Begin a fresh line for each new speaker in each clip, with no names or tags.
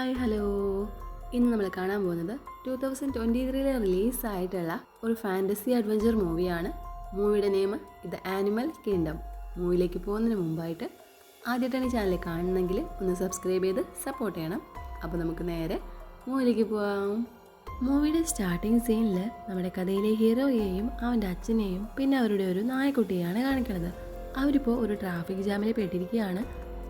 Hi hello. ഇന്ന് നമ്മൾ കാണാൻ പോകുന്നത് ടു തൗസൻഡ് ട്വന്റി ത്രീയിലെ റിലീസായിട്ടുള്ള ഒരു ഫാന്റസി അഡ്വഞ്ചർ മൂവിയാണ്. മൂവിയുടെ നെയിം ഇത് ആനിമൽ കിങ്ഡം. മൂവിയിലേക്ക് പോകുന്നതിന് മുമ്പായിട്ട് ആദ്യമായിട്ടാണ് ഈ ചാനൽ കാണുന്നെങ്കിൽ ഒന്ന് സബ്സ്ക്രൈബ് ചെയ്ത് സപ്പോർട്ട് ചെയ്യണം. അപ്പോൾ നമുക്ക് നേരെ മൂവിയിലേക്ക് പോവാം. മൂവിയുടെ സ്റ്റാർട്ടിങ് സീനിൽ നമ്മുടെ കഥയിലെ ഹീറോയെയും അവന്റെ അച്ഛനെയും പിന്നെ അവരുടെ ഒരു നായക്കുട്ടിയെയാണ് കാണിക്കുന്നത്. അവരിപ്പോൾ ഒരു ട്രാഫിക് ജാമിൽ പെട്ടിരിക്കുകയാണ്.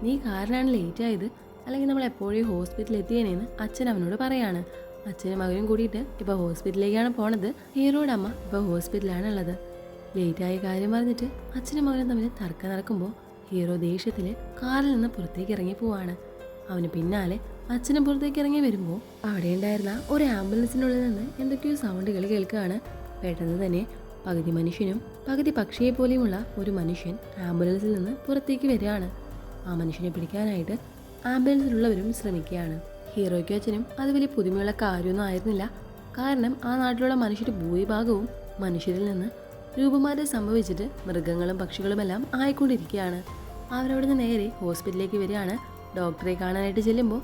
നീ കാറിനാണ് ലേറ്റ് ആയത്. അല്ലെങ്കിൽ നമ്മൾ എപ്പോഴും ഹോസ്പിറ്റലിൽ എത്തിയേനെന്ന് അച്ഛൻ അവനോട് പറയാണ്. അച്ഛനും മകനും കൂടിയിട്ട് ഇപ്പോൾ ഹോസ്പിറ്റലിലേക്കാണ് പോണത്. ഹീറോയുടെ അമ്മ ഇപ്പോൾ ഹോസ്പിറ്റലാണ് ഉള്ളത്. ലേറ്റായ കാര്യം പറഞ്ഞിട്ട് അച്ഛനും മകനും തമ്മിൽ തർക്കം നടക്കുമ്പോൾ ഹീറോ ദേഷ്യത്തിൽ കാറിൽ നിന്ന് പുറത്തേക്ക് ഇറങ്ങി പോവാണ്. അവന് പിന്നാലെ അച്ഛനും പുറത്തേക്ക് ഇറങ്ങി വരുമ്പോൾ അവിടെ ഉണ്ടായിരുന്ന ഒരു ആംബുലൻസിനുള്ളിൽ നിന്ന് എന്തൊക്കെയോ സൗണ്ടുകൾ കേൾക്കുകയാണ്. പെട്ടെന്ന് തന്നെ പകുതി മനുഷ്യനും പകുതി പക്ഷിയെ പോലെയുമുള്ള ഒരു മനുഷ്യൻ ആംബുലൻസിൽ നിന്ന് പുറത്തേക്ക് വരികയാണ്. ആ മനുഷ്യനെ പിടിക്കാനായിട്ട് ആംബുലൻസിലുള്ളവരും ശ്രമിക്കുകയാണ്. ഹീറോയ്ക്കും അച്ഛനും അത് വലിയ പുതുമയുള്ള കാര്യമൊന്നും ആയിരുന്നില്ല. കാരണം ആ നാട്ടിലുള്ള മനുഷ്യർ ഭൂരിഭാഗവും മനുഷ്യരിൽ നിന്ന് രൂപമാറ്റം സംഭവിച്ചിട്ട് മൃഗങ്ങളും പക്ഷികളുമെല്ലാം ആയിക്കൊണ്ടിരിക്കുകയാണ്. അവരവിടുന്ന് നേരെ ഹോസ്പിറ്റലിലേക്ക് വരികയാണ്. ഡോക്ടറെ കാണാനായിട്ട് ചെല്ലുമ്പോൾ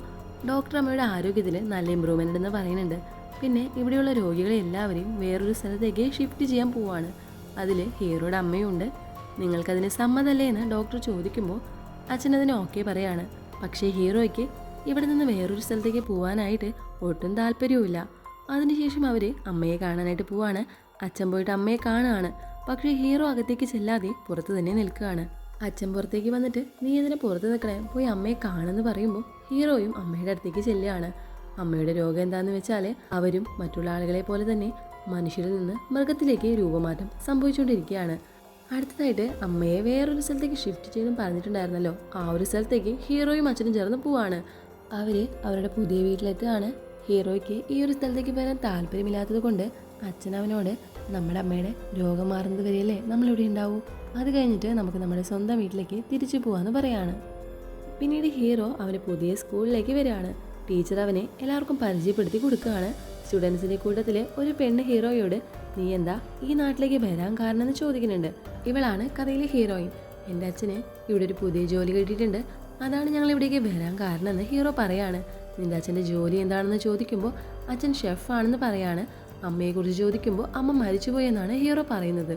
ഡോക്ടർ അമ്മയുടെ ആരോഗ്യത്തിൽ നല്ല ഇമ്പ്രൂവ്മെന്റ് ഉണ്ടെന്ന് പറയുന്നുണ്ട്. പിന്നെ ഇവിടെയുള്ള രോഗികളെ എല്ലാവരെയും വേറൊരു സ്ഥലത്തേക്ക് ഷിഫ്റ്റ് ചെയ്യാൻ പോവാണ്. അതിൽ ഹീറോയുടെ അമ്മയുണ്ട്. നിങ്ങൾക്കതിന് സമ്മതല്ലേ എന്ന് ഡോക്ടർ ചോദിക്കുമ്പോൾ അച്ഛനതിന് ഓക്കെ പറയാണ്. പക്ഷേ ഹീറോയ്ക്ക് ഇവിടെ നിന്ന് വേറൊരു സ്ഥലത്തേക്ക് പോകാനായിട്ട് ഒട്ടും താല്പര്യവുമില്ല. അതിനുശേഷം അവർ അമ്മയെ കാണാനായിട്ട് പോവാണ്. അച്ഛൻ പോയിട്ട് അമ്മയെ കാണുകയാണ് പക്ഷേ ഹീറോ അകത്തേക്ക് ചെല്ലാതെ പുറത്ത് തന്നെ നിൽക്കുകയാണ്. അച്ഛൻ പുറത്തേക്ക് വന്നിട്ട് നീ എന്തിനാ പുറത്ത് നിൽക്കണേ? പോയി അമ്മയെ കാണുമെന്ന് പറയുമ്പോൾ ഹീറോയും അമ്മയുടെ അടുത്തേക്ക് ചെല്ലുകയാണ്. അമ്മയുടെ രോഗം എന്താണെന്ന് വെച്ചാൽ അവരും മറ്റുള്ള ആളുകളെ പോലെ തന്നെ മനുഷ്യരിൽ നിന്ന് മൃഗത്തിലേക്ക് രൂപമാറ്റം സംഭവിച്ചുകൊണ്ടിരിക്കുകയാണ്. അടുത്തതായിട്ട് അമ്മയെ വേറൊരു സ്ഥലത്തേക്ക് ഷിഫ്റ്റ് ചെയ്തും പറഞ്ഞിട്ടുണ്ടായിരുന്നല്ലോ. ആ ഒരു സ്ഥലത്തേക്ക് ഹീറോയും അച്ഛനും ചേർന്ന് പോവാണ്. അവർ അവരുടെ പുതിയ വീട്ടിലെത്തുകയാണ്. ഹീറോയ്ക്ക് ഈ ഒരു സ്ഥലത്തേക്ക് വരാൻ താല്പര്യമില്ലാത്തത് കൊണ്ട് അച്ഛൻ അവനോട് നമ്മുടെ അമ്മയുടെ രോഗം മാറുന്നത് വരെയല്ലേ നമ്മളിവിടെ ഉണ്ടാവൂ? അത് കഴിഞ്ഞിട്ട് നമുക്ക് നമ്മുടെ സ്വന്തം വീട്ടിലേക്ക് തിരിച്ചു പോവാന്ന് പറയാണ്. പിന്നീട് ഹീറോ അവന് പുതിയ സ്കൂളിലേക്ക് വരികയാണ്. ടീച്ചർ അവനെ എല്ലാവർക്കും പരിചയപ്പെടുത്തി കൊടുക്കുകയാണ്. സ്റ്റുഡൻസിന്റെ കൂട്ടത്തിലെ ഒരു പെണ്ണ് ഹീറോയോട് നീ എന്താ ഈ നാട്ടിലേക്ക് വരാൻ കാരണം എന്ന് ചോദിക്കുന്നുണ്ട്. ഇവളാണ് കഥയിലെ ഹീറോയിൻ. എന്റെ അച്ഛന് ഇവിടെ ഒരു പുതിയ ജോലി കിട്ടിയിട്ടുണ്ട്. അതാണ് ഞങ്ങൾ ഇവിടേക്ക് വരാൻ കാരണം എന്ന് ഹീറോ പറയാണ്. നിന്റെ അച്ഛന്റെ ജോലി എന്താണെന്ന് ചോദിക്കുമ്പോൾ അച്ഛൻ ഷെഫാണെന്ന് പറയാണ്. അമ്മയെക്കുറിച്ച് ചോദിക്കുമ്പോൾ അമ്മ മരിച്ചുപോയെന്നാണ് ഹീറോ പറയുന്നത്.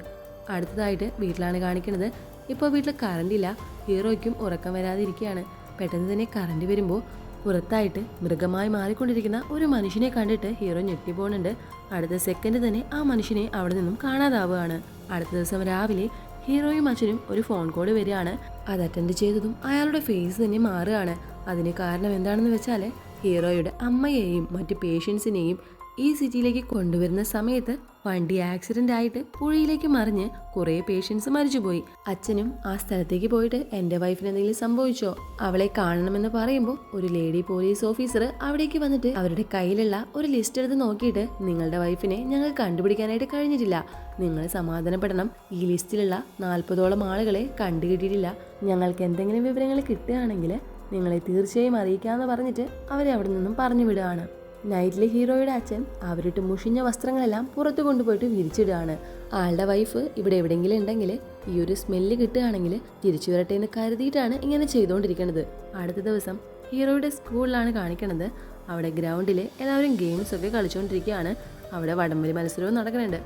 അടുത്തതായിട്ട് വീട്ടിലാണ് കാണിക്കുന്നത് ഇപ്പോൾ വീട്ടിൽ കറണ്ടില്ല ഹീറോയ്ക്കും ഉറക്കം വരാതിരിക്കുകയാണ് പെട്ടെന്ന് തന്നെ കറണ്ട് വരുമ്പോൾ പുറത്തായിട്ട് മൃഗമായി മാറിക്കൊണ്ടിരിക്കുന്ന ഒരു മനുഷ്യനെ കണ്ടിട്ട് ഹീറോ ഞെട്ടിപ്പോണുണ്ട്. അടുത്ത സെക്കൻഡ് തന്നെ ആ മനുഷ്യനെ അവിടെ നിന്നും കാണാതാവുകയാണ്. അടുത്ത ദിവസം രാവിലെ ഹീറോയും അച്ഛനും ഒരു ഫോൺ കോൾ വരികയാണ്. അത് അറ്റൻഡ് ചെയ്തതും അയാളുടെ ഫേസ് തന്നെ മാറുകയാണ്. അതിന് കാരണം എന്താണെന്ന് വെച്ചാൽ ഹീറോയുടെ അമ്മയെയും മറ്റ് പേഷ്യൻസിനെയും ഈ സിറ്റിയിലേക്ക് കൊണ്ടുവരുന്ന സമയത്ത് വണ്ടി ആക്സിഡന്റ് ആയിട്ട് പുഴയിലേക്ക് മറിഞ്ഞ് കുറേ പേഷ്യൻസ് മരിച്ചുപോയി. അച്ഛനും ആ സ്ഥലത്തേക്ക് പോയിട്ട് എന്റെ വൈഫിന് എന്തെങ്കിലും സംഭവിച്ചോ? അവളെ കാണണമെന്ന് പറയുമ്പോൾ ഒരു ലേഡി പോലീസ് ഓഫീസർ അവിടേക്ക് വന്നിട്ട് അവരുടെ കയ്യിലുള്ള ഒരു ലിസ്റ്റ് എടുത്ത് നോക്കിയിട്ട് നിങ്ങളുടെ വൈഫിനെ ഞങ്ങൾ കണ്ടുപിടിക്കാനായിട്ട് കഴിഞ്ഞിട്ടില്ല. നിങ്ങൾ സമാധാനപ്പെടണം. ഈ ലിസ്റ്റിലുള്ള നാൽപ്പതോളം ആളുകളെ കണ്ടുകിട്ടിയിട്ടില്ല. ഞങ്ങൾക്ക് എന്തെങ്കിലും വിവരങ്ങൾ കിട്ടുകയാണെങ്കിൽ നിങ്ങളെ തീർച്ചയായും അറിയിക്കാമെന്ന് പറഞ്ഞിട്ട് അവരെ അവിടെ നിന്നും പറഞ്ഞു വിടുകയാണ്. നൈറ്റിലെ ഹീറോയുടെ അച്ഛൻ അവരിട്ട് മുഷിഞ്ഞ വസ്ത്രങ്ങളെല്ലാം പുറത്തു കൊണ്ടുപോയിട്ട് വിരിച്ചിടുകയാണ്. ആളുടെ വൈഫ് ഇവിടെ എവിടെയെങ്കിലും ഉണ്ടെങ്കിൽ ഈ ഒരു സ്മെല്ല് കിട്ടുകയാണെങ്കിൽ തിരിച്ചു വരട്ടെ എന്ന് കരുതിയിട്ടാണ് ഇങ്ങനെ ചെയ്തുകൊണ്ടിരിക്കുന്നത്. അടുത്ത ദിവസം ഹീറോയുടെ സ്കൂളിലാണ് കാണിക്കുന്നത് അവിടെ ഗ്രൗണ്ടിൽ എല്ലാവരും ഗെയിംസ് ഒക്കെ കളിച്ചുകൊണ്ടിരിക്കുകയാണ്. അവിടെ വടംവലി മത്സരവും നടക്കുന്നുണ്ട്.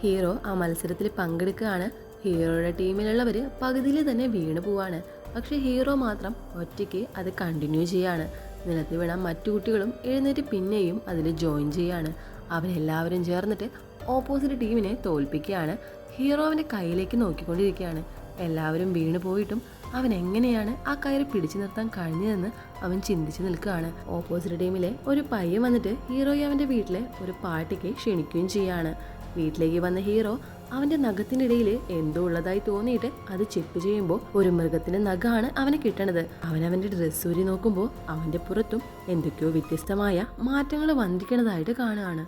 ഹീറോ ആ മത്സരത്തിൽ പങ്കെടുക്കുകയാണ്. ഹീറോയുടെ ടീമിലുള്ളവർ പകുതിയിൽ തന്നെ വീണു പോവാണ്. പക്ഷേ ഹീറോ മാത്രം ഒറ്റയ്ക്ക് അത് കണ്ടിന്യൂ ചെയ്യാണ്. നിലത്ത് വീണ മറ്റു കുട്ടികളും എഴുന്നേറ്റ് പിന്നെയും അതിൽ ജോയിൻ ചെയ്യാണ്. അവരെല്ലാവരും ചേർന്നിട്ട് ഓപ്പോസിറ്റ് ടീമിനെ തോൽപ്പിക്കുകയാണ്. ഹീറോവിന്റെ കയ്യിലേക്ക് നോക്കിക്കൊണ്ടിരിക്കുകയാണ്. എല്ലാവരും വീണ് പോയിട്ടും അവൻ എങ്ങനെയാണ് ആ കയറി പിടിച്ചു നിർത്താൻ കഴിഞ്ഞതെന്ന് അവൻ ചിന്തിച്ചു നിൽക്കുകയാണ്. ഓപ്പോസിറ്റ് ടീമിലെ ഒരു പയ്യൻ വന്നിട്ട് ഹീറോയെ അവന്റെ വീട്ടിലെ ഒരു പാർട്ടിക്ക് ക്ഷണിക്കുകയും ചെയ്യാണ്. വീട്ടിലേക്ക് വന്ന ഹീറോ അവന്റെ നഖത്തിനിടയിൽ എന്തോ ഉള്ളതായി തോന്നിയിട്ട് അത് ചെപ്പ് ചെയ്യുമ്പോൾ ഒരു മൃഗത്തിന്റെ നഖമാണ് അവന് കിട്ടണത്. അവൻ അവന്റെ ഡ്രസ്സ് ഊരി നോക്കുമ്പോൾ അവന്റെ പുറത്തും എന്തൊക്കെയോ വ്യത്യസ്തമായ മാറ്റങ്ങൾ വന്നിരിക്കണതായിട്ട് കാണുകയാണ്.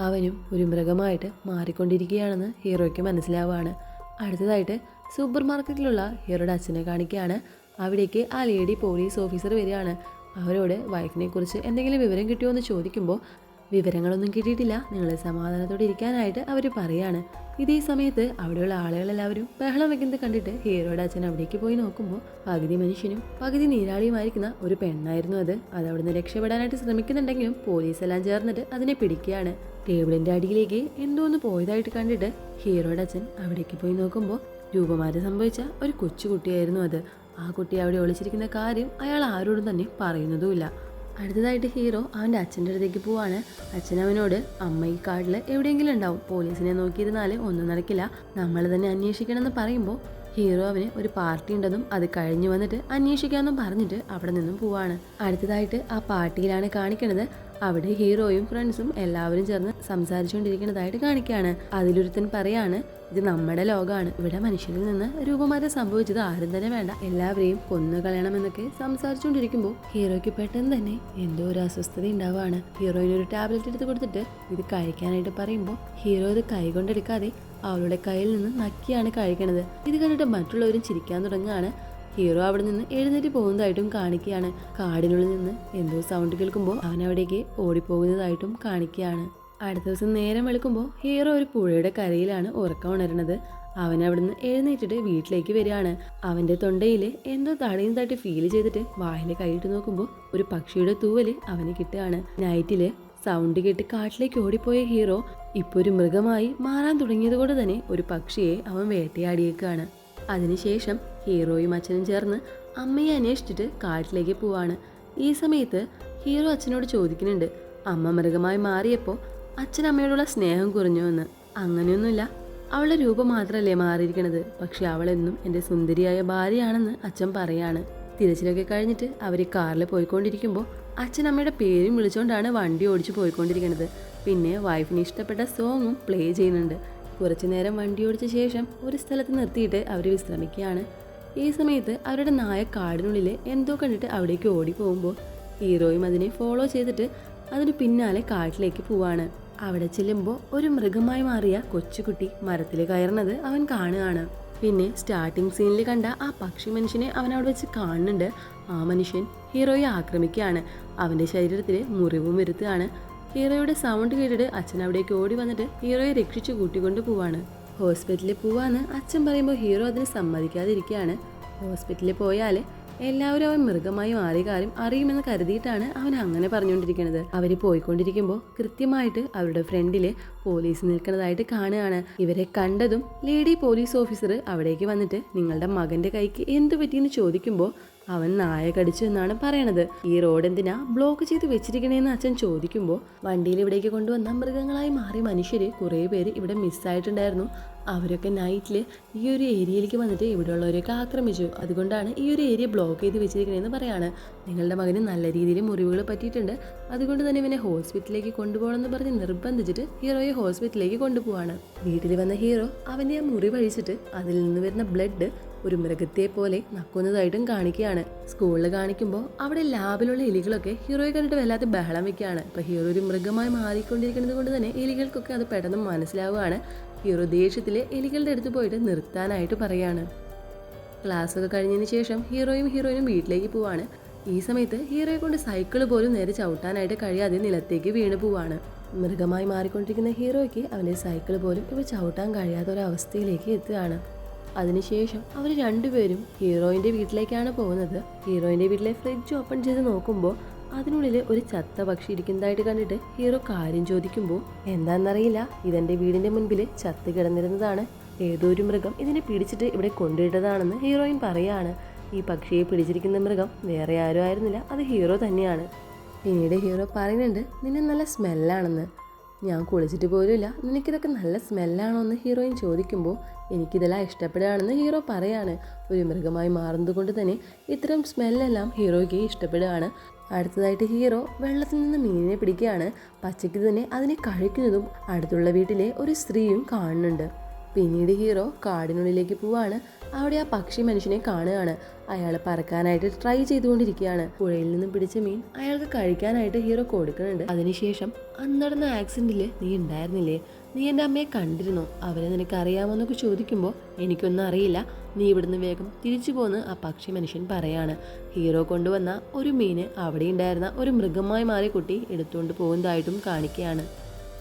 അവനും ഒരു മൃഗമായിട്ട് മാറിക്കൊണ്ടിരിക്കുകയാണെന്ന് ഹീറോയ്ക്ക് മനസ്സിലാവുകയാണ്. അടുത്തതായിട്ട് സൂപ്പർ മാർക്കറ്റിലുള്ള ഹീറോയുടെ അച്ഛനെ കാണിക്കുകയാണ്. അവിടേക്ക് ആ ലേഡി പോലീസ് ഓഫീസർ വരികയാണ്. അവരോട് വൈഫിനെ കുറിച്ച് എന്തെങ്കിലും വിവരം കിട്ടിയോ എന്ന് ചോദിക്കുമ്പോൾ വിവരങ്ങളൊന്നും കിട്ടിയിട്ടില്ല. നിങ്ങൾ സമാധാനത്തോടെ ഇരിക്കാനായിട്ട് അവർ പറയാണ്. ഇതേ സമയത്ത് അവിടെയുള്ള ആളുകളെല്ലാവരും ബഹളം വെക്കുന്നത് കണ്ടിട്ട് ഹീറോയുടെ അച്ഛൻ അവിടേക്ക് പോയി നോക്കുമ്പോൾ പകുതി മനുഷ്യനും പകുതി നീരാളിയുമായിരിക്കുന്ന ഒരു പെണ്ണായിരുന്നു അത്. അത് അവിടുന്ന് രക്ഷപ്പെടാനായിട്ട് ശ്രമിക്കുന്നുണ്ടെങ്കിലും പോലീസെല്ലാം ചേർന്നിട്ട് അതിനെ പിടിക്കുകയാണ്. ടേബിളിന്റെ അടിയിലേക്ക് എന്തോ ഒന്ന് പോയതായിട്ട് കണ്ടിട്ട് ഹീറോയുടെ അച്ഛൻ അവിടേക്ക് പോയി നോക്കുമ്പോൾ രൂപമാറ്റം സംഭവിച്ച ഒരു കൊച്ചുകുട്ടിയായിരുന്നു അത്. ആ കുട്ടി അവിടെ ഒളിച്ചിരിക്കുന്ന കാര്യം അയാൾ ആരോടും തന്നെ പറയുന്നതുമില്ല. അടുത്തതായിട്ട് ഹീറോ അവന്റെ അച്ഛന്റെ അടുത്തേക്ക് പോവാണ്. അച്ഛൻ അവനോട് അമ്മ ഈ കാട്ടിൽ എവിടെയെങ്കിലും ഉണ്ടാവും. പോലീസിനെ നോക്കിയിരുന്നാൽ ഒന്നും നടക്കില്ല. നമ്മൾ തന്നെ അന്വേഷിക്കണം എന്ന് പറയുമ്പോൾ ഹീറോ അവന് ഒരു പാർട്ടി ഉണ്ടെന്നും അത് കഴിഞ്ഞു വന്നിട്ട് അന്വേഷിക്കാമെന്നും പറഞ്ഞിട്ട് അവിടെ നിന്നും പോവാണ്. അടുത്തതായിട്ട് ആ പാർട്ടിയിലാണ് കാണിക്കണത്. അവിടെ ഹീറോയും ഫ്രണ്ട്സും എല്ലാവരും ചേർന്ന് സംസാരിച്ചുകൊണ്ടിരിക്കുന്നതായിട്ട് കാണിക്കുകയാണ്. അതിലൊരുത്തൻ പറയാണ് ഇത് നമ്മുടെ ലോകമാണ് ഇവിടെ മനുഷ്യരിൽ നിന്ന് രൂപമാറ്റം സംഭവിച്ചത് ആരും തന്നെ വേണ്ട. എല്ലാവരെയും കൊന്നു കളയണമെന്നൊക്കെ സംസാരിച്ചുകൊണ്ടിരിക്കുമ്പോൾ ഹീറോയ്ക്ക് പെട്ടെന്ന് തന്നെ എന്തോ ഒരു അസ്വസ്ഥത ഉണ്ടാവുകയാണ്. ഹീറോയിന് ഒരു ടാബ്ലറ്റ് എടുത്ത് കൊടുത്തിട്ട് ഇത് കഴിക്കാനായിട്ട് പറയുമ്പോൾ ഹീറോ ഇത് കൈകൊണ്ടെടുക്കാതെ അവളുടെ കയ്യിൽ നിന്ന് നക്കിയാണ് കഴിക്കണത്. ഇത് കണ്ടിട്ട് മറ്റുള്ളവരും ചിരിക്കാൻ തുടങ്ങുകയാണ്. ഹീറോ അവിടെ നിന്ന് എഴുന്നേറ്റ് പോകുന്നതായിട്ടും കാണിക്കുകയാണ്. കാടിനുള്ളിൽ നിന്ന് എന്തോ സൗണ്ട് കേൾക്കുമ്പോൾ അവൻ അവിടേക്ക് ഓടിപ്പോകുന്നതായിട്ടും കാണിക്കുകയാണ്. അടുത്ത ദിവസം നേരം വെളുക്കുമ്പോൾ ഹീറോ ഒരു പുഴയുടെ കരയിലാണ് ഉറക്കം ഉണരുന്നത്. അവൻ അവിടുന്ന് എഴുന്നേറ്റിട്ട് വീട്ടിലേക്ക് വരികയാണ്. അവന്റെ തൊണ്ടയിൽ എന്തോ തടയും തട്ടി ഫീൽ ചെയ്തിട്ട് വായിൽ കൈയിട്ട് നോക്കുമ്പോൾ ഒരു പക്ഷിയുടെ തൂവൽ അവന് കിട്ടുകയാണ്. നൈറ്റിൽ സൗണ്ട് കേട്ട് കാട്ടിലേക്ക് ഓടിപ്പോയ ഹീറോ ഇപ്പോൾ ഒരു മൃഗമായി മാറാൻ തുടങ്ങിയത് കൊണ്ട് തന്നെ ഒരു പക്ഷിയെ അവൻ വേട്ടയാടിയേക്കാണ്. അതിനുശേഷം ഹീറോയും അച്ഛനും ചേർന്ന് അമ്മയെ അന്വേഷിച്ചിട്ട് കാട്ടിലേക്ക് പോവാണ്. ഈ സമയത്ത് ഹീറോ അച്ഛനോട് ചോദിക്കുന്നുണ്ട് അമ്മ മൃഗമായി മാറിയപ്പോൾ അച്ഛൻ അമ്മയോടുള്ള സ്നേഹം കുറഞ്ഞു എന്ന്. അങ്ങനെയൊന്നുമില്ല. അവളുടെ രൂപം മാത്രമല്ലേ മാറിയിരിക്കണത്. പക്ഷെ അവളെന്നും എന്റെ സുന്ദരിയായ ഭാര്യയാണെന്ന് അച്ഛൻ പറയാണ്. തിരച്ചിലൊക്കെ കഴിഞ്ഞിട്ട് അവർ കാറിൽ പോയിക്കൊണ്ടിരിക്കുമ്പോൾ അച്ഛൻ അമ്മയുടെ പേരും വിളിച്ചുകൊണ്ടാണ് വണ്ടി ഓടിച്ച് പോയിക്കൊണ്ടിരിക്കുന്നത് പിന്നെ വൈഫിന് ഇഷ്ടപ്പെട്ട സോങ്ങും പ്ലേ ചെയ്യുന്നുണ്ട്. കുറച്ചു നേരം വണ്ടി ഓടിച്ച ശേഷം ഒരു സ്ഥലത്ത് നിർത്തിയിട്ട് അവർ വിശ്രമിക്കുകയാണ്. ഈ സമയത്ത് അവരുടെ നായ കാടിനുള്ളിൽ എന്തോ കണ്ടിട്ട് അവിടേക്ക് ഓടി പോകുമ്പോൾ ഹീറോയും അതിനെ ഫോളോ ചെയ്തിട്ട് അതിന് പിന്നാലെ കാട്ടിലേക്ക് പോവാണ്. അവിടെ ചെല്ലുമ്പോൾ ഒരു മൃഗമായി മാറിയ കൊച്ചുകുട്ടി മരത്തിൽ കയറുന്നത് അവൻ കാണുകയാണ്. പിന്നെ സ്റ്റാർട്ടിംഗ് സീനിൽ കണ്ട ആ പക്ഷി മനുഷ്യനെ അവൻ അവിടെ വെച്ച് കാണുന്നുണ്ട്. ആ മനുഷ്യൻ ഹീറോയെ ആക്രമിക്കുകയാണ്. അവന്റെ ശരീരത്തിൽ മുറിവും വരുത്തുകയാണ്. ഹീറോയുടെ സൗണ്ട് കേട്ടിട്ട് അച്ഛൻ അവിടേക്ക് ഓടി വന്നിട്ട് ഹീറോയെ രക്ഷിച്ചു കൂട്ടിക്കൊണ്ട് പോവാണ്. ഹോസ്പിറ്റലിൽ പോവാന്ന് അച്ഛൻ പറയുമ്പോൾ ഹീറോ അതിന് സമ്മതിക്കാതിരിക്കുകയാണ് ഹോസ്പിറ്റലിൽ പോയാൽ എല്ലാവരും അവൻ മൃഗമായി മാറിയ കാര്യം അറിയുമെന്ന് കരുതിയിട്ടാണ് അവൻ അങ്ങനെ പറഞ്ഞുകൊണ്ടിരിക്കുന്നത് അവർ പോയിക്കൊണ്ടിരിക്കുമ്പോൾ കൃത്യമായിട്ട് അവരുടെ ഫ്രണ്ടിൽ പോലീസ് നിൽക്കുന്നതായിട്ട് കാണുകയാണ്. ഇവരെ കണ്ടതും ലേഡി പോലീസ് ഓഫീസർ അവിടേക്ക് വന്നിട്ട് നിങ്ങളുടെ മകന്റെ കൈക്ക് എന്ത് പറ്റിയെന്ന് ചോദിക്കുമ്പോൾ അവൻ നായ കടിച്ചു എന്നാണ് പറയണത്. ഈ റോഡ് എന്തിനാ ബ്ലോക്ക് ചെയ്ത് വെച്ചിരിക്കണേന്ന് അച്ഛൻ ചോദിക്കുമ്പോൾ വണ്ടിയിൽ ഇവിടേക്ക് കൊണ്ടുവന്ന മൃഗങ്ങളായി മാറിയ മനുഷ്യർ കുറേ പേര് ഇവിടെ മിസ്സായിട്ടുണ്ടായിരുന്നു അവരൊക്കെ നൈറ്റിൽ ഈ ഒരു ഏരിയയിലേക്ക് വന്നിട്ട് ഇവിടെയുള്ളവരെയൊക്കെ ആക്രമിച്ചു. അതുകൊണ്ടാണ് ഈ ഒരു ഏരിയ ബ്ലോക്ക് ചെയ്ത് വെച്ചിരിക്കണേന്ന് പറയാണ്. നിങ്ങളുടെ മകന് നല്ല രീതിയിൽ മുറിവുകൾ പറ്റിയിട്ടുണ്ട്. അതുകൊണ്ട് തന്നെ ഇവനെ ഹോസ്പിറ്റലിലേക്ക് കൊണ്ടുപോകണമെന്ന് പറഞ്ഞ് നിർബന്ധിച്ചിട്ട് ഹീറോയെ ഹോസ്പിറ്റലിലേക്ക് കൊണ്ടുപോവാണ്. വീട്ടിൽ വന്ന ഹീറോ അവന്റെ ആ മുറി വഴിച്ചിട്ട് അതിൽ നിന്ന് വരുന്ന ബ്ലഡ് ഒരു മൃഗത്തെ പോലെ നക്കുന്നതായിട്ടും കാണിക്കുകയാണ്. സ്കൂളിൽ കാണിക്കുമ്പോൾ അവിടെ ലാബിലുള്ള എലികളൊക്കെ ഹീറോയെ കണ്ടിട്ട് വല്ലാത്ത ബഹളം വെക്കുകയാണ്. ഇപ്പൊ ഹീറോ ഒരു മൃഗമായി മാറിക്കൊണ്ടിരിക്കുന്നത് കൊണ്ട് തന്നെ എലികൾക്കൊക്കെ അത് പെട്ടെന്ന് മനസ്സിലാവുകയാണ്. ഹീറോ ദേഷ്യത്തിലെ എലികളുടെ അടുത്ത് പോയിട്ട് നിർത്താനായിട്ട് പറയാണ് ക്ലാസ് ഒക്കെ കഴിഞ്ഞതിന് ശേഷം ഹീറോയും ഹീറോയിനും വീട്ടിലേക്ക് പോവാണ്. ഈ സമയത്ത് ഹീറോയെ കൊണ്ട് സൈക്കിൾ പോലും നേരെ ചവിട്ടാനായിട്ട് കഴിയാതെ നിലത്തേക്ക് വീണു പോവാണ്. മൃഗമായി മാറിക്കൊണ്ടിരിക്കുന്ന ഹീറോയ്ക്ക് അവന്റെ സൈക്കിൾ പോലും ഇവ ചവിട്ടാൻ കഴിയാത്ത അവസ്ഥയിലേക്ക് എത്തുകയാണ്. അതിനുശേഷം അവർ രണ്ടുപേരും ഹീറോയിന്റെ വീട്ടിലേക്കാണ് പോകുന്നത്. ഹീറോയിന്റെ വീട്ടിലെ ഫ്രിഡ്ജ് ഓപ്പൺ ചെയ്ത് നോക്കുമ്പോൾ അതിനുള്ളിൽ ഒരു ചത്ത പക്ഷി ഇരിക്കുന്നതായിട്ട് കണ്ടിട്ട് ഹീറോ കാര്യം ചോദിക്കുമ്പോൾ എന്താണെന്നറിയില്ല ഇതെന്റെ വീടിന്റെ മുൻപിൽ ചത്ത് കിടന്നിരുന്നതാണ്. ഏതോ ഒരു മൃഗം ഇതിനെ പിടിച്ചിട്ട് ഇവിടെ കൊണ്ടുവിട്ടതാണെന്ന് ഹീറോയിൻ പറയാണ്. ഈ പക്ഷിയെ പിടിച്ചിരിക്കുന്ന മൃഗം വേറെ ആരും ആയിരുന്നില്ല അത് ഹീറോ തന്നെയാണ്. പിന്നീട് ഹീറോ പറയുന്നുണ്ട് നിന്നെ നല്ല സ്മെല്ലാണെന്ന്. ഞാൻ കുളിച്ചിട്ട് പോലുമില്ല. നിനക്കിതൊക്കെ നല്ല സ്മെല്ലാണോ എന്ന് ഹീറോയിൻ ചോദിക്കുമ്പോൾ എനിക്കിതെല്ലാം ഇഷ്ടപ്പെടുകയാണെന്ന് ഹീറോ പറയാണ്. ഒരു മൃഗമായി മാറുന്നത് കൊണ്ട് തന്നെ ഇത്തരം സ്മെല്ലെല്ലാം ഹീറോയ്ക്ക് ഇഷ്ടപ്പെടുകയാണ്. അടുത്തതായിട്ട് ഹീറോ വെള്ളത്തിൽ നിന്ന് മീനിനെ പിടിക്കുകയാണ്. പച്ചയ്ക്ക് തന്നെ അതിനെ കഴിക്കുന്നതും അടുത്തുള്ള വീട്ടിലെ ഒരു സ്ത്രീയും കാണുന്നുണ്ട്. പിന്നീട് ഹീറോ കാടിനുള്ളിലേക്ക് പോവാണ്. അവിടെ ആ പക്ഷി മനുഷ്യനെ കാണുകയാണ്. അയാൾ പറക്കാനായിട്ട് ട്രൈ ചെയ്തുകൊണ്ടിരിക്കുകയാണ്. പുഴയിൽ നിന്ന് പിടിച്ച മീൻ അയാൾക്ക് കഴിക്കാനായിട്ട് ഹീറോ കൊടുക്കുന്നുണ്ട്. അതിനുശേഷം അന്ന് നടന്ന ആക്സിഡന്റിൽ നീ ഉണ്ടായിരുന്നില്ലേ? നീ എന്റെ അമ്മയെ കണ്ടിരുന്നു? അവരെ നിനക്ക് അറിയാമോന്നൊക്കെ ചോദിക്കുമ്പോൾ എനിക്കൊന്നും അറിയില്ല. നീ ഇവിടുന്ന് വേഗം തിരിച്ചു പോന്ന് ആ പക്ഷി മനുഷ്യൻ പറയാണ്. ഹീറോ കൊണ്ടുവന്ന ഒരു മീന് അവിടെ ഉണ്ടായിരുന്ന ഒരു മൃഗമായി മാറിയ കുട്ടി എടുത്തുകൊണ്ട് പോകുന്നതായിട്ടും കാണിക്കുകയാണ്.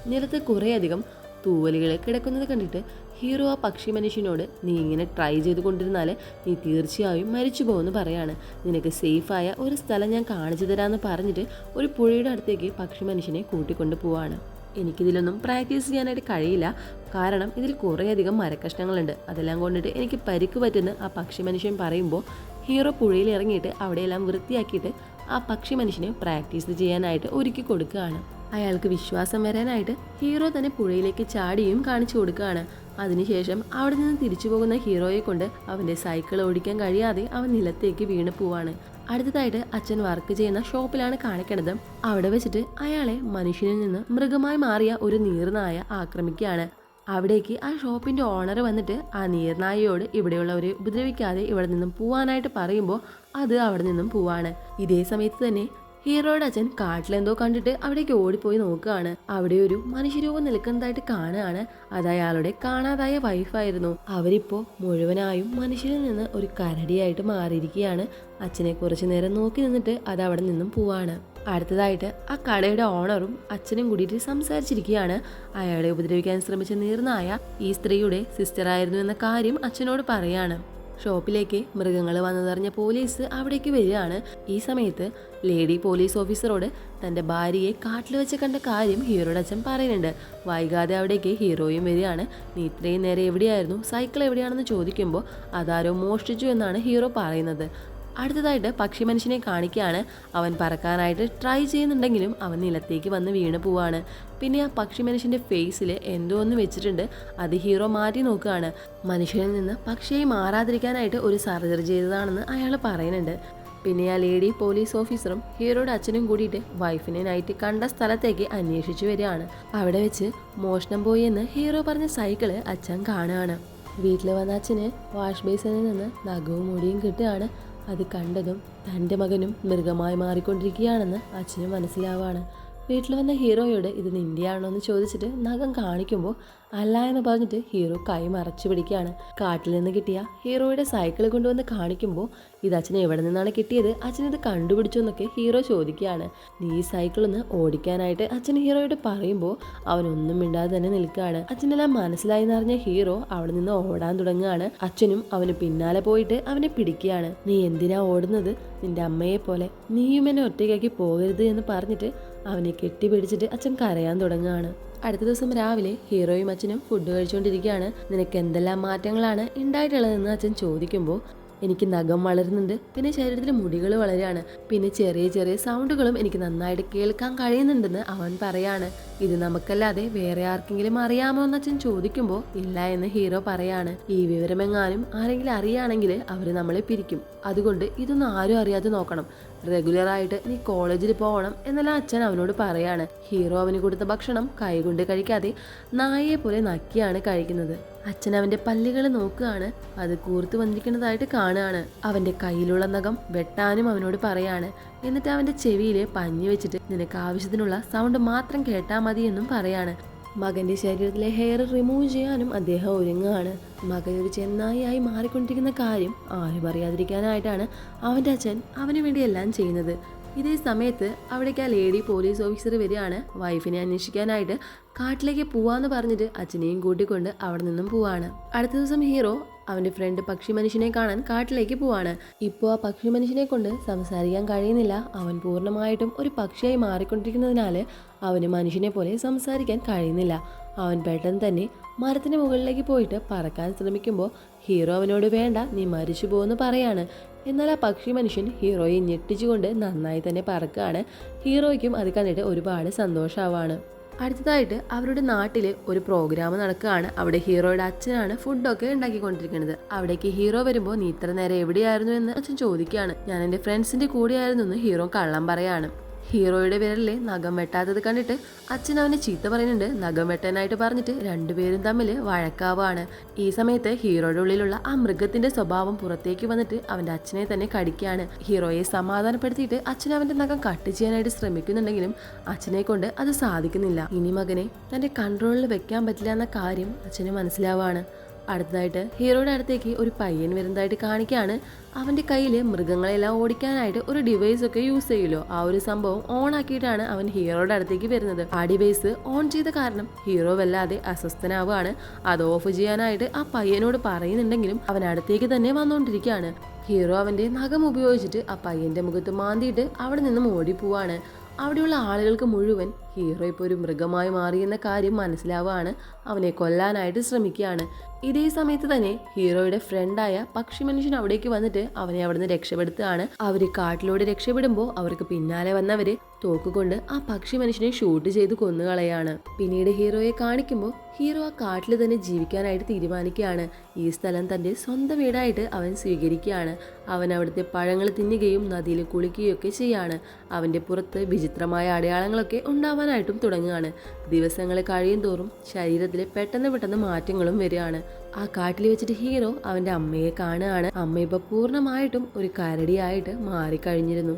നിലത്ത് കുറേയധികം തൂവലുകൾ കിടക്കുന്നത് കണ്ടിട്ട് ഹീറോ ആ പക്ഷി മനുഷ്യനോട് നീ ഇങ്ങനെ ട്രൈ ചെയ്ത് കൊണ്ടിരുന്നാൽ നീ തീർച്ചയായും മരിച്ചു പോകുമെന്ന് പറയാണ്. നിനക്ക് സേഫായ ഒരു സ്ഥലം ഞാൻ കാണിച്ചു തരാമെന്ന് പറഞ്ഞിട്ട് ഒരു പുഴയുടെ അടുത്തേക്ക് പക്ഷി മനുഷ്യനെ കൂട്ടിക്കൊണ്ട് പോവാണ്. എനിക്കിതിലൊന്നും പ്രാക്ടീസ് ചെയ്യാനായിട്ട് കഴിയില്ല. കാരണം ഇതിൽ കുറേയധികം മരക്കഷ്ണങ്ങളുണ്ട്. അതെല്ലാം കൊണ്ടിട്ട് എനിക്ക് പരിക്ക് പറ്റുന്ന ആ പക്ഷി മനുഷ്യൻ പറയുമ്പോൾ ഹീറോ പുഴയിൽ ഇറങ്ങിയിട്ട് അവിടെയെല്ലാം വൃത്തിയാക്കിയിട്ട് ആ പക്ഷി മനുഷ്യന് പ്രാക്ടീസ് ചെയ്യാനായിട്ട് ഒരുക്കി കൊടുക്കുകയാണ്. അയാൾക്ക് വിശ്വാസം വരാനായിട്ട് ഹീറോ തന്നെ പുഴയിലേക്ക് ചാടിയും കാണിച്ചു കൊടുക്കുകയാണ്. അതിനുശേഷം അവിടെ നിന്ന് തിരിച്ചു പോകുന്ന ഹീറോയെ കൊണ്ട് അവന്റെ സൈക്കിൾ ഓടിക്കാൻ കഴിയാതെ അവൻ നിലത്തേക്ക് വീണ് പോവാണ്. അടുത്തതായിട്ട് അച്ഛൻ വർക്ക് ചെയ്യുന്ന ഷോപ്പിലാണ് കാണിക്കണത്. അവിടെ വെച്ചിട്ട് അയാളെ മനുഷ്യനിൽ നിന്ന് മൃഗമായി മാറിയ ഒരു നീർനായ ആക്രമിക്കുകയാണ്. അവിടേക്ക് ആ ഷോപ്പിന്റെ ഓണർ വന്നിട്ട് ആ നീർനായയോട് ഇവിടെയുള്ളവരെ ഉപദ്രവിക്കാതെ ഇവിടെ നിന്നും പോവാനായിട്ട് പറയുമ്പോൾ അത് അവിടെ നിന്നും പോവാണ്. ഇതേ സമയത്ത് തന്നെ ഹീറോയുടെ അച്ഛൻ കാട്ടിലെന്തോ കണ്ടിട്ട് അവിടേക്ക് ഓടിപ്പോയി നോക്കുകയാണ്. അവിടെ ഒരു മനുഷ്യരൂപം നിൽക്കുന്നതായിട്ട് കാണുകയാണ്. അത് അയാളുടെ കാണാതായ വൈഫായിരുന്നു അവരിപ്പോ മുഴുവനായും മനുഷ്യരിൽ നിന്ന് ഒരു കരടിയായിട്ട് മാറിയിരിക്കുകയാണ്. അച്ഛനെ കുറച്ചു നേരം നോക്കി നിന്നിട്ട് അത് അവിടെ നിന്നും പോവാണ്. അടുത്തതായിട്ട് ആ കടയുടെ ഓണറും അച്ഛനും കൂടിയിട്ട് സംസാരിച്ചിരിക്കുകയാണ്. അയാളെ ഉപദ്രവിക്കാൻ ശ്രമിച്ച നീർന്നായ ഈ സ്ത്രീയുടെ സിസ്റ്ററായിരുന്നു എന്ന കാര്യം അച്ഛനോട് പറയാണ്. ഷോപ്പിലേക്ക് മൃഗങ്ങൾ വന്നതറിഞ്ഞ പോലീസ് അവിടേക്ക് വരികയാണ്. ഈ സമയത്ത് ലേഡി പോലീസ് ഓഫീസറോട് തന്റെ ഭാര്യയെ കാട്ടിൽ വെച്ച് കണ്ട കാര്യം ഹീറോയുടെ അച്ഛൻ പറയുന്നുണ്ട്. വൈകാതെ അവിടേക്ക് ഹീറോയും വരികയാണ്. നീ ഇത്രയും നേരെ എവിടെയായിരുന്നു? സൈക്കിൾ എവിടെയാണെന്ന് ചോദിക്കുമ്പോൾ അതാരോ മോഷ്ടിച്ചു എന്നാണ് ഹീറോ പറയുന്നത്. അടുത്തതായിട്ട് പക്ഷി മനുഷ്യനെ കാണിക്കുകയാണ് അവൻ പറക്കാനായിട്ട് ട്രൈ ചെയ്യുന്നുണ്ടെങ്കിലും അവൻ നിലത്തേക്ക് വന്ന് വീണ് പോവാണ്. പിന്നെ ആ പക്ഷി മനുഷ്യന്റെ ഫേസിൽ എന്തോ ഒന്ന് വെച്ചിട്ടുണ്ട്. അത് ഹീറോ മാറ്റി നോക്കുകയാണ്. മനുഷ്യനിൽ നിന്ന് പക്ഷിയെ മാറാതിരിക്കാനായിട്ട് ഒരു സർജറി ചെയ്തതാണെന്ന് അയാൾ പറയുന്നുണ്ട്. പിന്നെ ആ ലേഡി പോലീസ് ഓഫീസറും ഹീറോയുടെ അച്ഛനും കൂടിയിട്ട് വൈഫിനെ നൈറ്റ് കണ്ട സ്ഥലത്തേക്ക് അന്വേഷിച്ചു വരികയാണ്. അവിടെ വെച്ച് മോഷണം പോയി എന്ന് ഹീറോ പറഞ്ഞ സൈക്കിൾ അച്ഛൻ കാണുകയാണ്. വീട്ടിൽ വന്ന അച്ഛന് വാഷ് ബേസിനിൽ നിന്ന് നഖവും മുടിയും കിട്ടുകയാണ്. അത് കണ്ടതും തന്റെ മകനും മൃഗമായി മാറിക്കൊണ്ടിരിക്കുകയാണെന്ന് അച്ഛന് മനസ്സിലാവാണ്. വീട്ടിൽ വന്ന ഹീറോയോട് ഇത് നിന്റെയാണോ എന്ന് ചോദിച്ചിട്ട് നഖം കാണിക്കുമ്പോൾ അല്ല എന്ന് പറഞ്ഞിട്ട് ഹീറോ കൈ മറച്ചു പിടിക്കുകയാണ്. കാട്ടിൽ നിന്ന് കിട്ടിയ ഹീറോയുടെ സൈക്കിൾ കൊണ്ടുവന്ന് കാണിക്കുമ്പോൾ ഇത് അച്ഛനെ എവിടെ നിന്നാണ് കിട്ടിയത്? അച്ഛൻ ഇത് കണ്ടുപിടിച്ചു എന്നൊക്കെ ഹീറോ ചോദിക്കുകയാണ്. നീ ഈ സൈക്കിൾ ഒന്ന് ഓടിക്കാനായിട്ട് അച്ഛൻ ഹീറോയോട് പറയുമ്പോൾ അവനൊന്നും മിണ്ടാതെ തന്നെ നിൽക്കുകയാണ്. അച്ഛനെല്ലാം മനസ്സിലായി എന്നറിഞ്ഞ ഹീറോ അവിടെ നിന്ന് ഓടാൻ തുടങ്ങുകയാണ്. അച്ഛനും അവന് പിന്നാലെ പോയിട്ട് അവനെ പിടിക്കുകയാണ്. നീ എന്തിനാ ഓടുന്നത്? നിന്റെ അമ്മയെ പോലെ നീയും എന്നെ ഒറ്റയ്ക്കാക്കി പോകരുത് എന്ന് പറഞ്ഞിട്ട് അവനെ കെട്ടിപ്പിടിച്ചിട്ട് അച്ഛൻ കരയാൻ തുടങ്ങുകയാണ്. അടുത്ത ദിവസം രാവിലെ ഹീറോയും അച്ഛനും ഫുഡ് കഴിച്ചുകൊണ്ടിരിക്കുകയാണ്. നിനക്ക് എന്തെല്ലാം മാറ്റങ്ങളാണ് ഉണ്ടായിട്ടുള്ളതെന്ന് അച്ഛൻ ചോദിക്കുമ്പോൾ എനിക്ക് നഖം വളരുന്നുണ്ട്. പിന്നെ ശരീരത്തിൽ മുടികൾ വളരുകയാണ് പിന്നെ ചെറിയ ചെറിയ സൗണ്ടുകളും എനിക്ക് നന്നായിട്ട് കേൾക്കാൻ കഴിയുന്നുണ്ടെന്ന് അവൻ പറയാണ്. ഇത് നമുക്കല്ലാതെ വേറെ ആർക്കെങ്കിലും അറിയാമോ എന്ന് അച്ഛൻ ചോദിക്കുമ്പോൾ ഇല്ല എന്ന് ഹീറോ പറയാണ്. ഈ വിവരമെങ്ങാനും ആരെങ്കിലും അറിയുകയാണെങ്കിൽ അവർ നമ്മളെ പിരിക്കും. അതുകൊണ്ട് ഇതൊന്നും ആരും അറിയാതെ നോക്കണം. റെഗുലർ ആയിട്ട് നീ കോളേജിൽ പോകണം എന്നെല്ലാം അച്ഛൻ അവനോട് പറയാണ്. ഹീറോ അവന് കൊടുത്ത ഭക്ഷണം കൈകൊണ്ട് കഴിക്കാതെ നായയെ പോലെ നക്കിയാണ് കഴിക്കുന്നത്. അച്ഛൻ അവന്റെ പല്ലുകൾ നോക്കുകയാണ്. അത് കൂർത്തു വന്നിരിക്കുന്നതായിട്ട് കാണുകയാണ്. അവന്റെ കയ്യിലുള്ള നഖം വെട്ടാനും അവനോട് പറയാണ്. എന്നിട്ട് അവന്റെ ചെവിയിൽ പഞ്ഞി വെച്ചിട്ട് നിനക്ക് ആവശ്യത്തിനുള്ള സൗണ്ട് മാത്രം കേട്ടാൽ മതി എന്നും പറയാണ്. മകന്റെ ശരീരത്തിലെ ഹെയർ റിമൂവ് ചെയ്യാനും അദ്ദേഹം ഒരുങ്ങുകയാണ്. മകൻ ഒരു ചെന്നായിയായി മാറിക്കൊണ്ടിരിക്കുന്ന കാര്യം ആരും അറിയാതിരിക്കാനായിട്ടാണ് അവന്റെ അച്ഛൻ അവന് വേണ്ടി എല്ലാം ചെയ്യുന്നത്. ഇതേ സമയത്ത് അവിടേക്ക് ആ ലേഡി പോലീസ് ഓഫീസർ വരികയാണ്. വൈഫിനെ അന്വേഷിക്കാനായിട്ട് കാട്ടിലേക്ക് പോവാന്ന് പറഞ്ഞിട്ട് അച്ഛനെയും കൂട്ടിക്കൊണ്ട് അവിടെ നിന്നും പോവാണ്. അടുത്ത ദിവസം ഹീറോ അവന്റെ ഫ്രണ്ട് പക്ഷി മനുഷ്യനെ കാണാൻ കാട്ടിലേക്ക് പോവാണ്. ഇപ്പോൾ ആ പക്ഷി മനുഷ്യനെ കൊണ്ട് സംസാരിക്കാൻ കഴിയുന്നില്ല. അവൻ പൂർണമായിട്ടും ഒരു പക്ഷിയായി മാറിക്കൊണ്ടിരിക്കുന്നതിനാൽ അവന് മനുഷ്യനെ പോലെ സംസാരിക്കാൻ കഴിയുന്നില്ല. അവൻ പെട്ടെന്ന് തന്നെ മരത്തിന് മുകളിലേക്ക് പോയിട്ട് പറക്കാൻ ശ്രമിക്കുമ്പോൾ ഹീറോ അവനോട് വേണ്ട നീ മരിച്ചു പോകുമെന്ന് പറയാണ്. എന്നാൽ ആ പക്ഷി മനുഷ്യൻ ഹീറോയെ ഞെട്ടിച്ചുകൊണ്ട് നന്നായി തന്നെ പറക്കുകയാണ്. ഹീറോയ്ക്കും അത് കണ്ടിട്ട് ഒരുപാട് സന്തോഷമാവാണ്. അടുത്തതായിട്ട് അവരുടെ നാട്ടിൽ ഒരു പ്രോഗ്രാം നടക്കുകയാണ്. അവിടെ ഹീറോയുടെ അച്ഛനാണ് ഫുഡൊക്കെ ഉണ്ടാക്കിക്കൊണ്ടിരിക്കുന്നത്. അവിടേക്ക് ഹീറോ വരുമ്പോൾ നീ ഇത്ര നേരം എവിടെയായിരുന്നു? എന്ന് അച്ഛൻ ചോദിക്കുകയാണ്. ഞാൻ എന്റെ ഫ്രണ്ട്സിന്റെ കൂടെയായിരുന്നു എന്ന് ഹീറോ കള്ളം പറയാണ്. ഹീറോയുടെ പേരല്ലേ നഖം വെട്ടാത്തത് കണ്ടിട്ട് അച്ഛൻ അവനെ ചീത്ത പറയുന്നുണ്ട്. നഖം വെട്ടാനായിട്ട് പറഞ്ഞിട്ട് രണ്ടുപേരും തമ്മിൽ വഴക്കാവാണ്. ഈ സമയത്ത് ഹീറോയുടെ ഉള്ളിലുള്ള ആ മൃഗത്തിന്റെ സ്വഭാവം പുറത്തേക്ക് വന്നിട്ട് അവന്റെ അച്ഛനെ തന്നെ കടിക്കുകയാണ്. ഹീറോയെ സമാധാനപ്പെടുത്തിയിട്ട് അച്ഛൻ അവന്റെ നഖം കട്ട് ചെയ്യാനായിട്ട് ശ്രമിക്കുന്നുണ്ടെങ്കിലും അച്ഛനെ കൊണ്ട് അത് സാധിക്കുന്നില്ല. ഇനി മകനെ തന്റെ കൺട്രോളിൽ വെക്കാൻ പറ്റില്ല എന്ന കാര്യം അച്ഛന് മനസ്സിലാവാണ്. അടുത്തതായിട്ട് ഹീറോയുടെ അടുത്തേക്ക് ഒരു പയ്യൻ വരുന്നതായിട്ട് കാണിക്കുകയാണ് അവന്റെ കയ്യിൽ മൃഗങ്ങളെല്ലാം ഓടിക്കാനായിട്ട് ഒരു ഡിവൈസ് ഒക്കെ യൂസ് ചെയ്യുമല്ലോ ആ ഒരു സംഭവം ഓൺ ആക്കിയിട്ടാണ് അവൻ ഹീറോയുടെ അടുത്തേക്ക് വരുന്നത്. ആ ഡിവൈസ് ഓൺ ചെയ്ത കാരണം ഹീറോ വല്ലാതെ അസ്വസ്ഥനാവുകയാണ്. അത് ഓഫ് ചെയ്യാനായിട്ട് ആ പയ്യനോട് പറയുന്നുണ്ടെങ്കിലും അവൻ അടുത്തേക്ക് തന്നെ വന്നുകൊണ്ടിരിക്കുകയാണ്. ഹീറോ അവന്റെ നഖം ഉപയോഗിച്ചിട്ട് ആ പയ്യന്റെ മുഖത്ത് മാന്തിയിട്ട് അവിടെ നിന്നും ഓടിപ്പോവാണ്. അവിടെയുള്ള ആളുകൾക്ക് മുഴുവൻ ഹീറോ ഇപ്പോൾ ഒരു മൃഗമായി മാറിയെന്ന കാര്യം മനസ്സിലാവുകയാണ് അവനെ കൊല്ലാനായിട്ട് ശ്രമിക്കുകയാണ്. ഇതേ സമയത്ത് തന്നെ ഹീറോയുടെ ഫ്രണ്ടായ പക്ഷി മനുഷ്യൻ അവിടേക്ക് വന്നിട്ട് അവനെ അവിടുന്ന് രക്ഷപ്പെടുത്തുകയാണ്. അവർ കാട്ടിലൂടെ രക്ഷപ്പെടുമ്പോൾ അവർക്ക് പിന്നാലെ വന്നവര് തോക്കുകൊണ്ട് ആ പക്ഷി മനുഷ്യനെ ഷൂട്ട് ചെയ്ത് കൊന്നുകളയാണ്. പിന്നീട് ഹീറോയെ കാണിക്കുമ്പോൾ ഹീറോ ആ കാട്ടിൽ തന്നെ ജീവിക്കാനായിട്ട് തീരുമാനിക്കുകയാണ്. ഈ സ്ഥലം തന്റെ സ്വന്തം വീടായിട്ട് അവൻ സ്വീകരിക്കുകയാണ്. അവൻ അവിടുത്തെ പഴങ്ങൾ തിന്നുകയും നദിയിൽ കുളിക്കുകയും ഒക്കെ ചെയ്യാണ്. അവന്റെ പുറത്ത് വിചിത്രമായ അടയാളങ്ങളൊക്കെ ഉണ്ടാവാനായിട്ടും തുടങ്ങുകയാണ്. ദിവസങ്ങൾ കഴിയും തോറും ശരീരത്തിൽ പെട്ടെന്ന് പെട്ടെന്ന് മാറ്റങ്ങളും വരികയാണ്. ആ കാട്ടിൽ വെച്ചിട്ട് ഹീറോ അവന്റെ അമ്മയെ കാണുകയാണ്. അമ്മ ഇപ്പോൾ പൂർണമായിട്ടും ഒരു കരടിയായിട്ട് മാറിക്കഴിഞ്ഞിരുന്നു.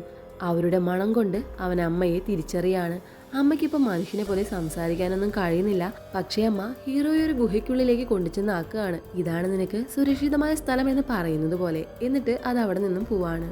അവരുടെ മണം കൊണ്ട് അവൻ അമ്മയെ തിരിച്ചറിയാണ്. അമ്മയ്ക്കിപ്പോൾ മനുഷ്യനെ പോലെ സംസാരിക്കാനൊന്നും കഴിയുന്നില്ല. പക്ഷേ അമ്മ ഹീറോയെ ഒരു ഗുഹയ്ക്കുള്ളിലേക്ക് കൊണ്ടുചെന്നാക്കുകയാണ്. ഇതാണ് നിനക്ക് സുരക്ഷിതമായ സ്ഥലം എന്ന് പറയുന്നത് പോലെ. എന്നിട്ട് അത് അവിടെ നിന്നും പോവാണ്.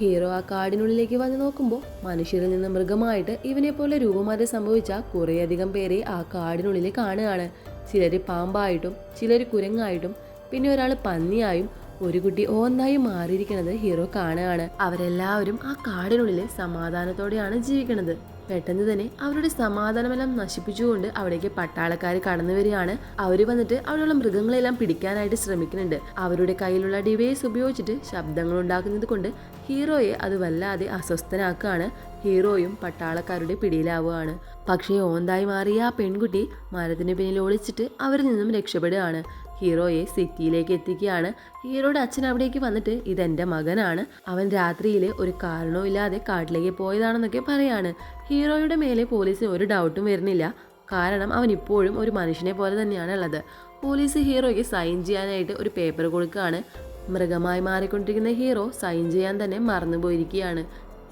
ഹീറോ ആ കാടിനുള്ളിലേക്ക് വന്നു നോക്കുമ്പോൾ മനുഷ്യരിൽ നിന്ന് മൃഗമായിട്ട് ഇവനെ പോലെ രൂപമാറ്റം സംഭവിച്ച കുറേയധികം പേരെ ആ കാടിനുള്ളിൽ കാണുകയാണ്. ചിലർ പാമ്പായിട്ടും ചിലർ കുരങ്ങായിട്ടും പിന്നെ ഒരാൾ പന്നിയായും ഒരു കുട്ടി ഓന്നായി മാറിയിരിക്കുന്നത് ഹീറോ കാണുകയാണ്. അവരെല്ലാവരും ആ കാടിനുള്ളിൽ സമാധാനത്തോടെയാണ് ജീവിക്കുന്നത്. പെട്ടെന്ന് തന്നെ അവരുടെ സമാധാനമെല്ലാം നശിപ്പിച്ചുകൊണ്ട് അവിടേക്ക് പട്ടാളക്കാർ കടന്നു വരികയാണ്. അവർ വന്നിട്ട് അവിടെയുള്ള മൃഗങ്ങളെല്ലാം പിടിക്കാനായിട്ട് ശ്രമിക്കുന്നുണ്ട്. അവരുടെ കയ്യിലുള്ള ഡിവൈസ് ഉപയോഗിച്ചിട്ട് ശബ്ദങ്ങൾ ഉണ്ടാക്കുന്നത് കൊണ്ട് ഹീറോയെ അത് വല്ലാതെ അസ്വസ്ഥനാക്കുകയാണ്. ഹീറോയും പട്ടാളക്കാരുടെ പിടിയിലാവുകയാണ്. പക്ഷേ ഓന്തായി മാറിയ ആ പെൺകുട്ടി മരത്തിന് പിന്നിൽ ഒളിച്ചിട്ട് അവരിൽ നിന്നും രക്ഷപ്പെടുകയാണ്. ഹീറോയെ സിറ്റിയിലേക്ക് എത്തിക്കുകയാണ്. ഹീറോയുടെ അച്ഛൻ അവിടേക്ക് വന്നിട്ട് ഇതെന്റെ മകനാണ്. അവൻ രാത്രിയിൽ ഒരു കാരണവും ഇല്ലാതെ കാട്ടിലേക്ക് പോയതാണെന്നൊക്കെ പറയാണ്. ഹീറോയുടെ മേലെ പോലീസിന് ഒരു ഡൗട്ടും വരുന്നില്ല. കാരണം അവൻ ഇപ്പോഴും ഒരു മനുഷ്യനെ പോലെ തന്നെയാണ് ഉള്ളത്. പോലീസ് ഹീറോയ്ക്ക് സൈൻ ചെയ്യാനായിട്ട് ഒരു പേപ്പർ കൊടുക്കുകയാണ്. മൃഗമായി മാറിക്കൊണ്ടിരിക്കുന്ന ഹീറോ സൈൻ ചെയ്യാൻ തന്നെ മറന്നുപോയിരിക്കുകയാണ്.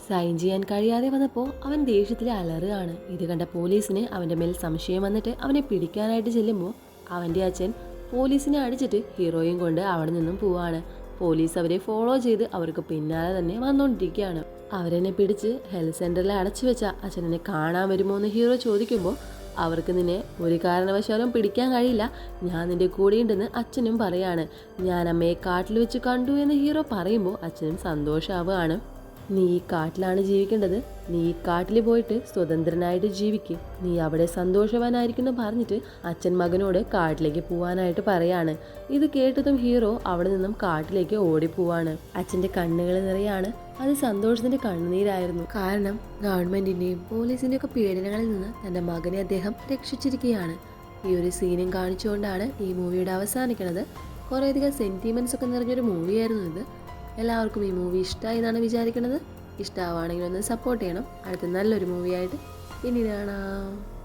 സൈൻ ചെയ്യാൻ കഴിയാതെ വന്നപ്പോൾ അവൻ ദേഷ്യത്തിൽ അലറുകയാണ്. ഇത് കണ്ട പോലീസിന് അവന്റെ മേൽ സംശയം വന്നിട്ട് അവനെ പിടിക്കാനായിട്ട് ചെല്ലുമ്പോൾ അവന്റെ അച്ഛൻ പോലീസിനെ അടിച്ചിട്ട് ഹീറോയും കൊണ്ട് അവിടെ നിന്നും പോവാണ്. പോലീസ് അവരെ ഫോളോ ചെയ്ത് അവർക്ക് പിന്നാലെ തന്നെ വന്നുകൊണ്ടിരിക്കുകയാണ് അവരെന്നെ പിടിച്ച് ഹെൽത്ത് സെന്ററിൽ അടച്ചു വെച്ച അച്ഛനെന്നെ കാണാൻ വരുമോ എന്ന് ഹീറോ ചോദിക്കുമ്പോൾ അവർക്ക് നിന്നെ ഒരു കാരണവശാലും പിടിക്കാൻ കഴിയില്ല. ഞാൻ നിന്റെ കൂടെയുണ്ടെന്ന് അച്ഛനും പറയാണ്. ഞാൻ അമ്മയെ കാട്ടിൽ വെച്ച് കണ്ടു എന്ന് ഹീറോ പറയുമ്പോൾ അച്ഛനും സന്തോഷമാവുകയാണ് നീ ഈ കാട്ടിലാണ് ജീവിക്കേണ്ടത്. നീ ഈ കാട്ടിൽ പോയിട്ട് സ്വതന്ത്രനായിട്ട് ജീവിക്ക്. നീ അവിടെ സന്തോഷവാനായിരിക്കുന്നു പറഞ്ഞിട്ട് അച്ഛൻ മകനോട് കാട്ടിലേക്ക് പോവാനായിട്ട് പറയാണ്. ഇത് കേട്ടതും ഹീറോ അവിടെ നിന്നും കാട്ടിലേക്ക് ഓടിപ്പോവാണ്. അച്ഛന്റെ കണ്ണുകൾ നിറയാണ്. അത് സന്തോഷത്തിന്റെ കണ്ണുനീരായിരുന്നു. കാരണം ഗവൺമെന്റിന്റെയും പോലീസിന്റെയും ഒക്കെ പീഡനങ്ങളിൽ നിന്ന് തന്റെ മകനെ അദ്ദേഹം രക്ഷിച്ചിരിക്കുകയാണ്. ഈ ഒരു സീനും കാണിച്ചുകൊണ്ടാണ് ഈ മൂവിയുടെ അവസാനിക്കുന്നത്. കുറേയധികം സെന്റിമെന്റ്സ് ഒക്കെ നിറഞ്ഞൊരു മൂവിയായിരുന്നു ഇത്. എല്ലാവർക്കും ഈ മൂവി ഇഷ്ടമായി എന്നാണ് വിചാരിക്കുന്നത്. ഇഷ്ടമാവുകയാണെങ്കിൽ ഒന്ന് സപ്പോർട്ട് ചെയ്യണം. അടുത്ത നല്ലൊരു മൂവിയായിട്ട് പിന്നീട് കാണാം.